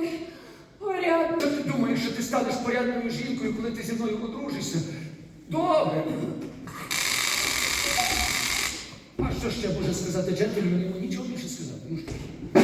бути порядною. Та ти думаєш, що ти станеш порядною жінкою, коли ти зі мною одружишся? Добре. А що ще може сказати джентльмен? Йому нічого більше сказати. Ну що?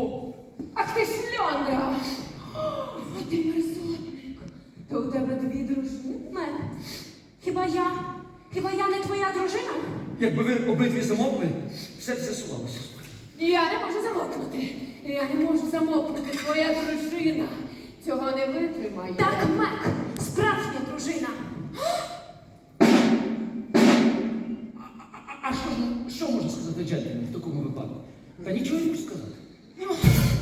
О, Ах ти шльондра! О, ти мерзотник. То у тебе дві дружини? Мене. Хіба я? Хіба я не твоя дружина? якби ви обидві замовкли, все б з'ясувалося. Я не можу замовкнути. Я не можу замовкнути. Твоя дружина. Цього не витримає. Так, Мек, справжня дружина. А, а що, ж- що може сказати джентльмен в такому випадку? Та нічого не може сказати. Oh.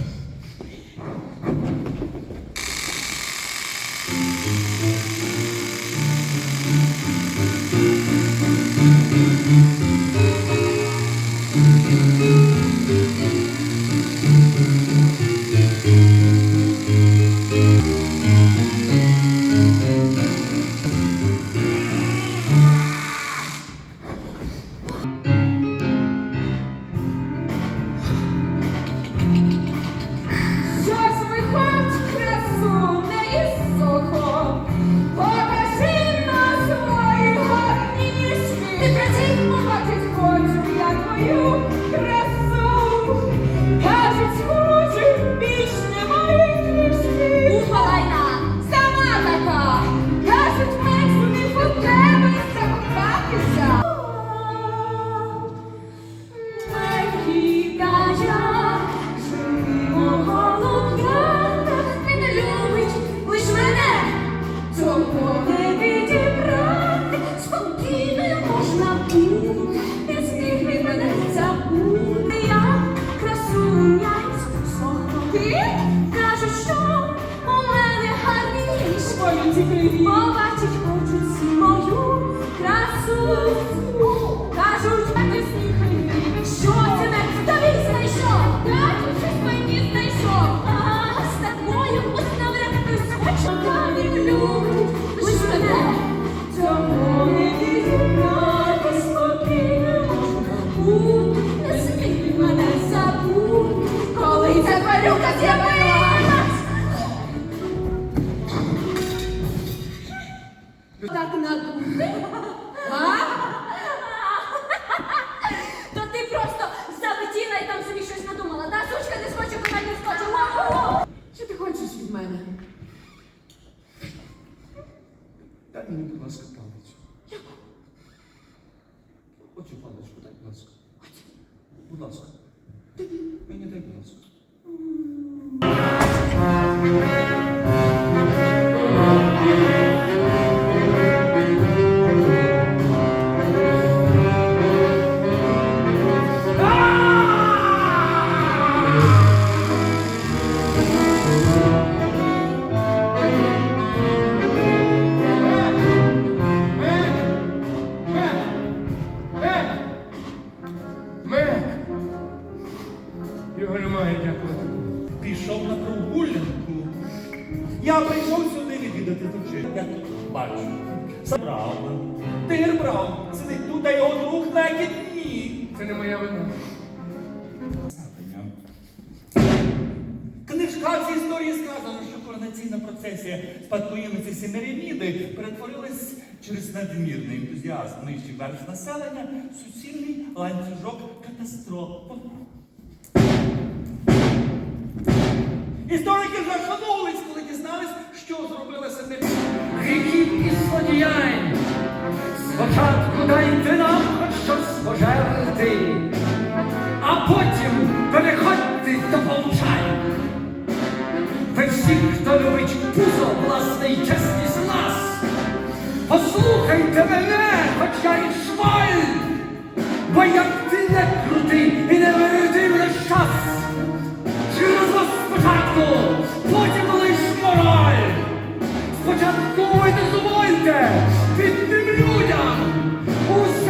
Побачить хочуть мою красу. Кажуть, сидить тут, а його друг на ні. Це не моя вина. Книжка з історії сказано, що коронаційна процесія спадкоємиці Семиріміди перетворилась через надмірний ентузіазм нижчих верств населення суцільний ланцюжок катастроф. Історики жахнулись, коли дізнались, що зробила Семиріміда. Гріхів і злодіянь. Спочатку дайте нам хоч щось пожерти, а потім переходьте до повчань. Ви всі, хто любить пузо, власне і чесність нас, послухайте мене, хоч я і шваль, бо як ти не крутий і не виритий весь час, через вас спочатку, потім лиш мораль. Спочатку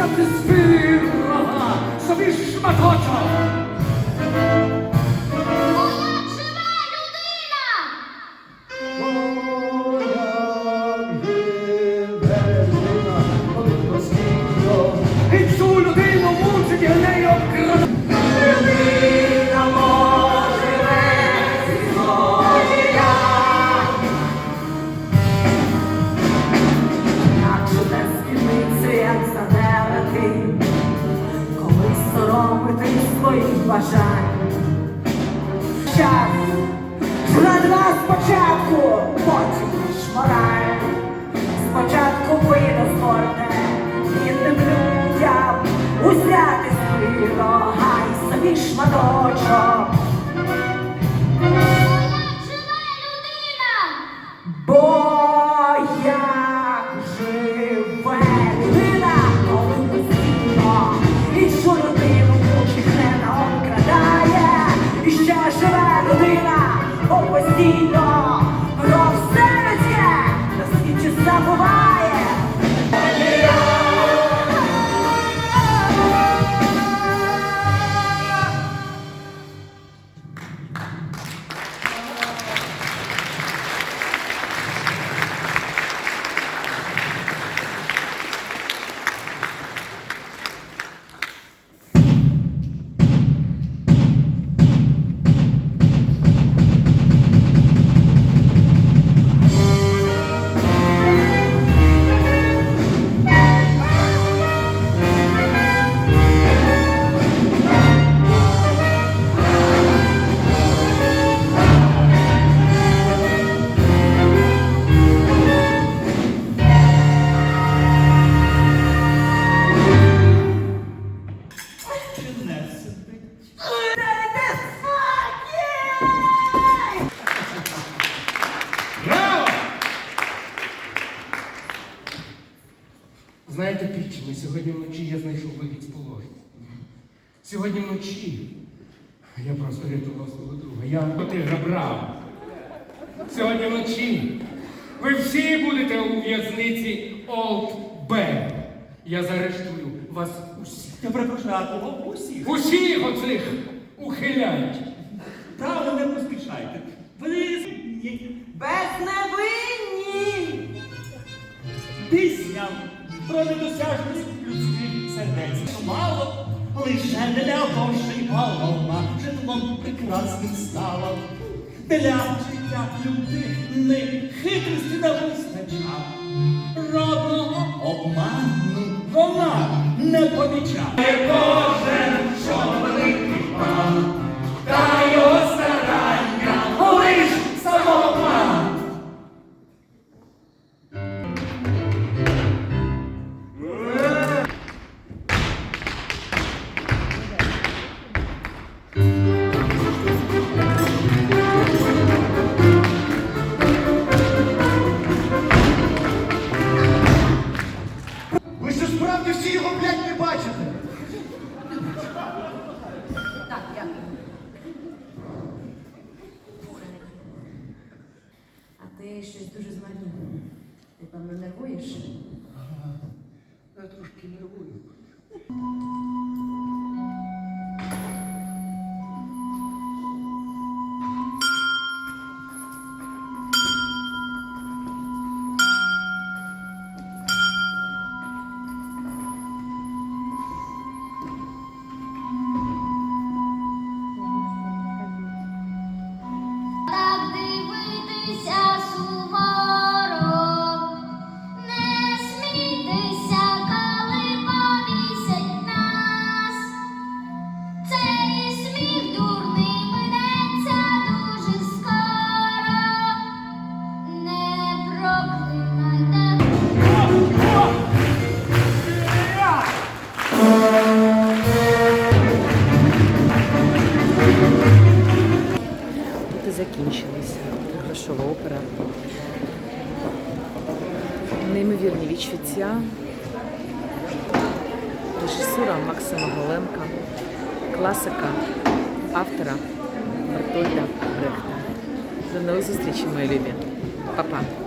Żadny z wilga, sobie szmatocza. бажань. Час на два спочатку, потім шмарає, Спочатку вийде згорне бідним людям, узяти спину, гай собі шматочок. Сьогодні вночі я знайшов вихід з положення. Сьогодні вночі я просто рятував свого друга. Я Потигра Браво. Сьогодні вночі ви всі будете у в'язниці Олд Бен. Я заарештую вас усіх. Я перепрошую, а кого усіх? Усіх оцих ухилянь. Правда, не поспішайте. Вони Безневинні! пісня про недосяжність сердець. Мало лише для грошей палома житлом прекрасним стало. Для життя людини хитрості не вистачав. Родного обману вона не помічає. Кожен, Amen. Тут закінчилися. грошова опера. Неймовірні відчуття. Режисура Максима Голенка, класика автора Бартольда Брехта. До нових зустрічей, мої любі. Па-па.